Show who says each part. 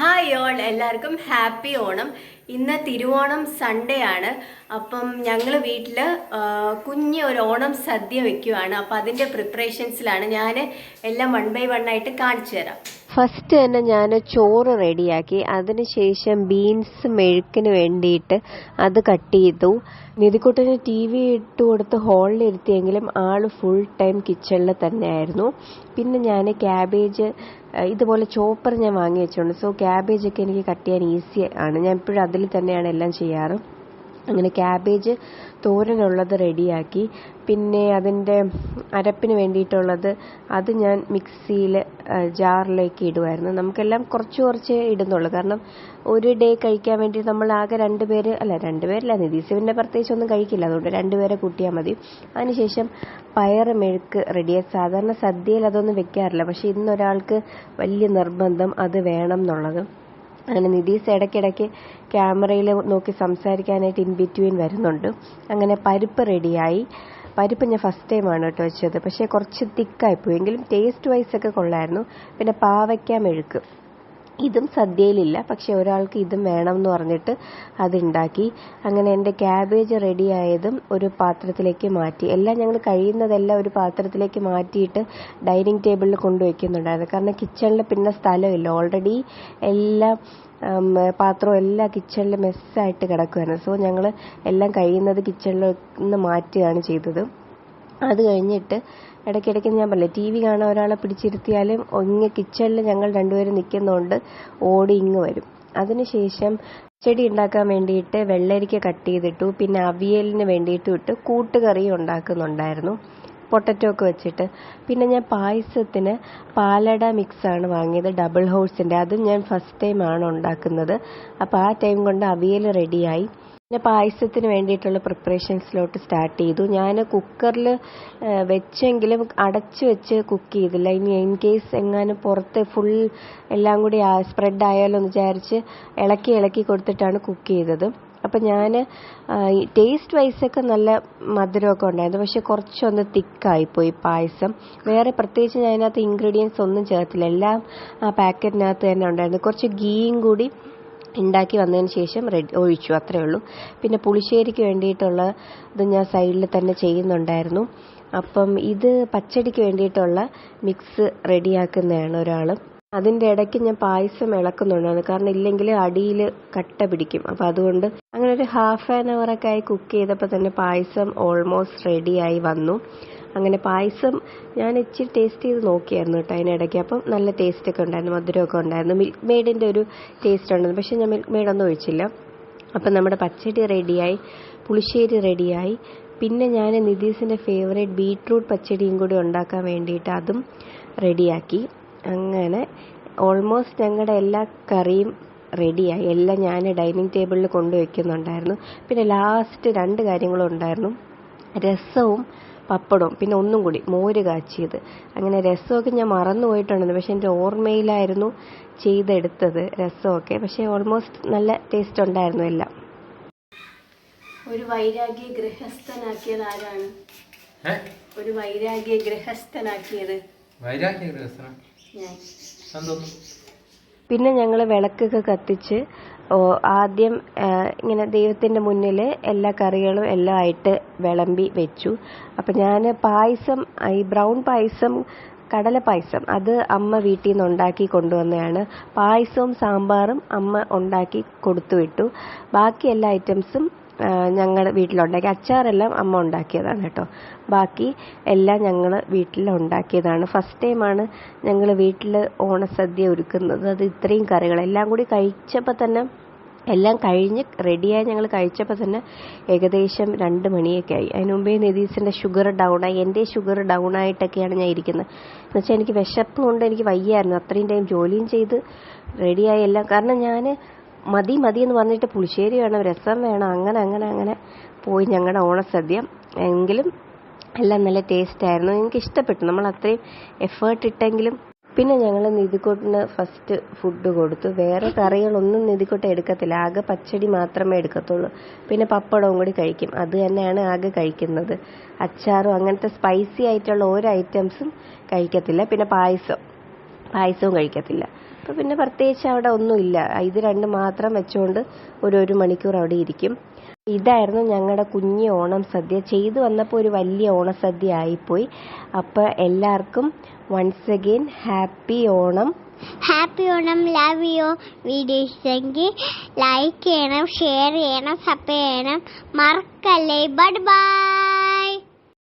Speaker 1: Hi all എല്ലാവർക്കും happy Onam. ഇന്ന് Thiruvonam Sunday ആണ്. അപ്പം ഞങ്ങൾ വീട്ടിൽ കുഞ്ഞ് ഒരു ഓണം സദ്യ വെക്കുവാണ്. അപ്പം അതിന്റെ പ്രിപ്പറേഷൻസിലാണ് ഞാൻ എല്ലാം വൺ ബൈ വൺ ആയിട്ട് കാണിച്ചു തരാം
Speaker 2: ഫസ്റ്റ് തന്നെ ഞാൻ ചോറ് റെഡിയാക്കി അതിനുശേഷം ബീൻസ് മെഴുക്കിന് വേണ്ടിയിട്ട് അത് കട്ട് ചെയ്തു. നിധിക്കുട്ടന് ടി വി ഇട്ട് കൊടുത്ത് ഹോളിലിരുത്തിയെങ്കിലും ആൾ ഫുൾ ടൈം കിച്ചണിൽ തന്നെയായിരുന്നു. പിന്നെ ഞാൻ ക്യാബേജ് ഇതുപോലെ ചോപ്പർ ഞാൻ വാങ്ങി വെച്ചിട്ടുണ്ട്. സോ ക്യാബേജൊക്കെ എനിക്ക് കട്ട് ചെയ്യാൻ ഈസി ആണ്. ഞാൻ ഇപ്പോഴും അതിൽ തന്നെയാണ് എല്ലാം ചെയ്യാറ്. അങ്ങനെ ക്യാബേജ് തോരനുള്ളത് റെഡിയാക്കി. പിന്നെ അതിന്റെ അരപ്പിന് വേണ്ടിയിട്ടുള്ളത് അത് ഞാൻ മിക്സിയിൽ ജാറിലേക്ക് ഇടുമായിരുന്നു നമുക്കെല്ലാം കുറച്ച് കുറച്ച് ഇടുന്നുള്ളൂ. കാരണം ഒരു ഡേ കഴിക്കാൻ വേണ്ടി നമ്മൾ ആകെ രണ്ട് പേര് അല്ല രണ്ട് പേരല്ല നിതീസ് പിന്നെ പ്രത്യേകിച്ച് ഒന്നും കഴിക്കില്ല. അതുകൊണ്ട് രണ്ട് പേരെ കൂട്ടിയാൽ മതി. അതിനുശേഷം പയറ് മെഴുക്ക് റെഡിയായി സാധാരണ സദ്യയിൽ അതൊന്നും വെക്കാറില്ല. പക്ഷേ ഇന്നൊരാൾക്ക് വലിയ നിർബന്ധം അത് വേണം എന്നുള്ളത്. അങ്ങനെ നിതീസ് ഇടയ്ക്കിടയ്ക്ക് ക്യാമറയിൽ നോക്കി സംസാരിക്കാനായിട്ട് ഇൻ ബിറ്റ്വീൻ വരുന്നുണ്ട്. അങ്ങനെ പരിപ്പ് റെഡിയായി പരിപ്പ് ഞാൻ ഫസ്റ്റ് ടൈമാണ് കേട്ടോ വെച്ചത്. പക്ഷേ കുറച്ച് തിക്കായിപ്പോയി എങ്കിലും ടേസ്റ്റ് വൈസ് ഒക്കെ കൊള്ളായിരുന്നു. പിന്നെ പാവയ്ക്ക മെഴുക്ക്. ഇതും സദ്യയിലില്ല. പക്ഷെ ഒരാൾക്ക് ഇതും വേണം എന്ന് പറഞ്ഞിട്ട് അതുണ്ടാക്കി. അങ്ങനെ എന്റെ ക്യാബേജ് റെഡിയായതും ഒരു പാത്രത്തിലേക്ക് മാറ്റി. എല്ലാം ഞങ്ങൾ കഴിയുന്നതെല്ലാം ഒരു പാത്രത്തിലേക്ക് മാറ്റിയിട്ട് ഡൈനിങ് ടേബിളിൽ കൊണ്ടുവയ്ക്കുന്നുണ്ടായിരുന്നു കാരണം കിച്ചണിൽ പിന്നെ സ്ഥലമില്ല. ഓൾറെഡി എല്ലാം പാത്രവും എല്ലാം കിച്ചണിൽ മെസ്സായിട്ട് കിടക്കുമായിരുന്നു സോ ഞങ്ങൾ എല്ലാം കഴിയുന്നത് കിച്ചണിൽ നിന്ന് മാറ്റുകയാണ് ചെയ്തത്. അത് കഴിഞ്ഞിട്ട് ഇടയ്ക്കിടയ്ക്ക് ഞാൻ പറഞ്ഞില്ലേ ടി വി കാണാൻ ഒരാളെ പിടിച്ചിരുത്തിയാലും ഇങ്ങ് കിച്ചണിൽ ഞങ്ങൾ രണ്ടുപേരും നിൽക്കുന്നതുകൊണ്ട് ഓടി ഇങ്ങ് വരും. അതിനുശേഷം ചെടി ഉണ്ടാക്കാൻ വേണ്ടിയിട്ട് വെള്ളരിക്ക കട്ട് ചെയ്തിട്ടു പിന്നെ അവിയലിന് വേണ്ടിയിട്ടും ഇട്ട് കൂട്ടുകറിയും ഉണ്ടാക്കുന്നുണ്ടായിരുന്നു. പൊട്ടറ്റോ ഒക്കെ വെച്ചിട്ട്. പിന്നെ ഞാൻ പായസത്തിന് പാലട മിക്സാണ് വാങ്ങിയത് ഡബിൾ ഹോഴ്സിന്റെ അതും ഞാൻ ഫസ്റ്റ് ടൈമാണ് ഉണ്ടാക്കുന്നത്. അപ്പോൾ ആ ടൈം കൊണ്ട് അവിയൽ റെഡിയായി പിന്നെ പായസത്തിന് വേണ്ടിയിട്ടുള്ള പ്രിപ്പറേഷൻസിലോട്ട് സ്റ്റാർട്ട് ചെയ്തു. ഞാൻ കുക്കറിൽ വെച്ചെങ്കിലും അടച്ചു വെച്ച് കുക്ക് ചെയ്തില്ല. ഇനി ഇൻ കേസ് എങ്ങാനും പുറത്ത് ഫുൾ എല്ലാം കൂടി സ്പ്രെഡ് ആയാലോ എന്ന് വിചാരിച്ച് ഇളക്കി ഇളക്കി കൊടുത്തിട്ടാണ് കുക്ക് ചെയ്തത്. അപ്പം ഞാൻ ടേസ്റ്റ് വൈസൊക്കെ നല്ല മധുരമൊക്കെ ഉണ്ടായിരുന്നു. പക്ഷെ കുറച്ചൊന്ന് തിക്കായിപ്പോയി പായസം. വേറെ പ്രത്യേകിച്ച് ഞാൻ അതിനകത്ത് ഇൻഗ്രീഡിയൻസ് ഒന്നും ചേർത്തില്ല. എല്ലാം ആ പാക്കറ്റിനകത്ത് തന്നെ ഉണ്ടായിരുന്നു. കുറച്ച് ഗീയും കൂടി ഉണ്ടാക്കി വന്നതിന് ശേഷം റെഡി ഒഴിച്ചു അത്രയേ ഉള്ളൂ. പിന്നെ പുളിശ്ശേരിക്ക് വേണ്ടിയിട്ടുള്ള ഇത് ഞാൻ സൈഡിൽ തന്നെ ചെയ്യുന്നുണ്ടായിരുന്നു. അപ്പം ഇത് പച്ചടിക്ക് വേണ്ടിയിട്ടുള്ള മിക്സ് റെഡിയാക്കുന്നതാണ് ഒരാൾ അതിന്റെ ഇടയ്ക്ക് ഞാൻ പായസം ഇളക്കുന്നുണ്ടായിരുന്നു. കാരണം ഇല്ലെങ്കിൽ അടിയിൽ കട്ട പിടിക്കും. അപ്പം അതുകൊണ്ട് അങ്ങനെ ഒരു ഹാഫ് ആൻ ഒക്കെ ആയി കുക്ക് ചെയ്തപ്പോൾ തന്നെ പായസം ഓൾമോസ്റ്റ് റെഡിയായി വന്നു. അങ്ങനെ പായസം ഞാൻ ഇച്ചിരി ടേസ്റ്റ് ചെയ്ത് നോക്കിയായിരുന്നു കേട്ടോ അതിനിടയ്ക്ക് അപ്പം നല്ല ടേസ്റ്റ് ഒക്കെ ഉണ്ടായിരുന്നു മധുരമൊക്കെ ഉണ്ടായിരുന്നു. മിൽക്ക് മെയ്ഡിന്റെ ഒരു ടേസ്റ്റ് ഉണ്ടായിരുന്നു. പക്ഷേ ഞാൻ മിൽക്ക് മെയ്ഡൊന്നും ഒഴിച്ചില്ല. അപ്പം നമ്മുടെ പച്ചടി റെഡിയായി പുളിശ്ശേരി റെഡിയായി പിന്നെ ഞാൻ നിതീസിന്റെ ഫേവറേറ്റ് ബീട്രൂട്ട് പച്ചടിയും കൂടി ഉണ്ടാക്കാൻ വേണ്ടിയിട്ട് അതും റെഡിയാക്കി അങ്ങനെ ഓൾമോസ്റ്റ് ഞങ്ങളുടെ എല്ലാ കറിയും റെഡിയായി എല്ലാം ഞാൻ ഡൈനിങ് ടേബിളിൽ കൊണ്ടുവയ്ക്കുന്നുണ്ടായിരുന്നു പിന്നെ ലാസ്റ്റ് രണ്ട് കാര്യങ്ങളും ഉണ്ടായിരുന്നു. രസവും പപ്പടവും പിന്നെ ഒന്നും കൂടി മോര് കാച്ചിയത്. അങ്ങനെ രസമൊക്കെ ഞാൻ മറന്നു പോയിട്ടുണ്ടെന്ന് പക്ഷെ എന്റെ ഓർമ്മയിലായിരുന്നു ചെയ്തെടുത്തത് രസമൊക്കെ. പക്ഷേ ഓൾമോസ്റ്റ് നല്ല ടേസ്റ്റ് ഉണ്ടായിരുന്നു എല്ലാം.
Speaker 1: ഒരു വൈരാഗ്യ ഗൃഹസ്ഥനാക്കിയത് ആരാണ്? ഒരു വൈരാഗ്യ ഗൃഹസ്ഥനാക്കിയത്.
Speaker 3: വൈരാഗ്യ എന്തോന്നു
Speaker 2: പിന്നെ ഞങ്ങൾ വിളക്കൊക്കെ കത്തിച്ച് ആദ്യം ഇങ്ങനെ ദൈവത്തിന്റെ മുന്നിൽ എല്ലാ കറികളും എല്ലാം ആയിട്ട് വിളമ്പി വെച്ചു. അപ്പം ഞാൻ പായസം ഈ ബ്രൗൺ പായസം കടല പായസം അത് അമ്മ വീട്ടിൽ നിന്ന് ഉണ്ടാക്കി കൊണ്ടുവന്നതാണ്. പായസവും സാമ്പാറും അമ്മ ഉണ്ടാക്കി കൊടുത്തു വിട്ടു. ബാക്കി എല്ലാ ഐറ്റംസും ഞങ്ങളുടെ വീട്ടിലുണ്ടാക്കി. അച്ചാറെല്ലാം അമ്മ ഉണ്ടാക്കിയതാണ് കേട്ടോ. ബാക്കി എല്ലാം ഞങ്ങൾ വീട്ടിൽ ഉണ്ടാക്കിയതാണ് ഫസ്റ്റ് ടൈമാണ് ഞങ്ങൾ വീട്ടിൽ ഓണസദ്യ ഒരുക്കുന്നത്. അത് ഇത്രയും കറികൾ എല്ലാം കൂടി കഴിച്ചപ്പോൾ തന്നെ എല്ലാം കഴിഞ്ഞ് റെഡിയായി ഞങ്ങൾ കഴിച്ചപ്പോൾ തന്നെ ഏകദേശം രണ്ട് മണിയൊക്കെ ആയി. അതിന് മുമ്പേ നിതീസിന്റെ ഷുഗർ ഡൗൺ ആയി. എന്റെ ഷുഗർ ഡൗൺ ആയിട്ടൊക്കെയാണ് ഞാൻ ഇരിക്കുന്നത്. എന്നുവെച്ചാൽ എനിക്ക് വിശപ്പ് കൊണ്ട് എനിക്ക് വയ്യായിരുന്നു. അത്രയും ടൈം ജോലിയും ചെയ്ത് റെഡിയായി എല്ലാം. കാരണം ഞാൻ മതി മതി എന്ന് പറഞ്ഞിട്ട് പുളിശ്ശേരി വേണം രസം വേണം അങ്ങനെ അങ്ങനെ അങ്ങനെ പോയി ഞങ്ങളുടെ ഓണസദ്യ എങ്കിലും എല്ലാം നല്ല ടേസ്റ്റ് ആയിരുന്നു. എനിക്ക് ഇഷ്ടപ്പെട്ടു. നമ്മൾ അത്രയും എഫേർട്ട് ഇട്ടെങ്കിലും. പിന്നെ ഞങ്ങൾ നിധിക്കോട്ടിന് ഫസ്റ്റ് ഫുഡ് കൊടുത്തു. വേറെ കറികളൊന്നും നിധിക്കോട്ട് എടുക്കത്തില്ല. ആകെ പച്ചടി മാത്രമേ എടുക്കത്തുള്ളൂ. പിന്നെ പപ്പടവും കൂടി കഴിക്കും. അത് തന്നെയാണ് ആകെ കഴിക്കുന്നത്. അച്ചാറും അങ്ങനത്തെ സ്പൈസി ആയിട്ടുള്ള ഓരോ ഐറ്റംസും കഴിക്കത്തില്ല. പിന്നെ പായസം. പായസവും കഴിക്കത്തില്ല. അപ്പോൾ പിന്നെ പ്രത്യേകിച്ച് അവിടെ ഒന്നുമില്ല. ഇത് രണ്ട് മാത്രം വെച്ചുകൊണ്ട് ഒരു ഒരു മണിക്കൂർ അവിടെ ഇരിക്കും. ഇതായിരുന്നു ഞങ്ങളുടെ കുഞ്ഞ് ഓണം സദ്യ ചെയ്തു വന്നപ്പോൾ ഒരു വലിയ ഓണസദ്യ ആയിപ്പോയി. അപ്പോൾ എല്ലാവർക്കും once again happy Onam.
Speaker 4: Happy Onam. Love you video ഇഷ്ടമെങ്കിൽ ലൈക്ക് ചെയ്യണം ഷെയർ ചെയ്യണം സബ് ചെയ്യണം. മറക്കല്ലേ. Bye bye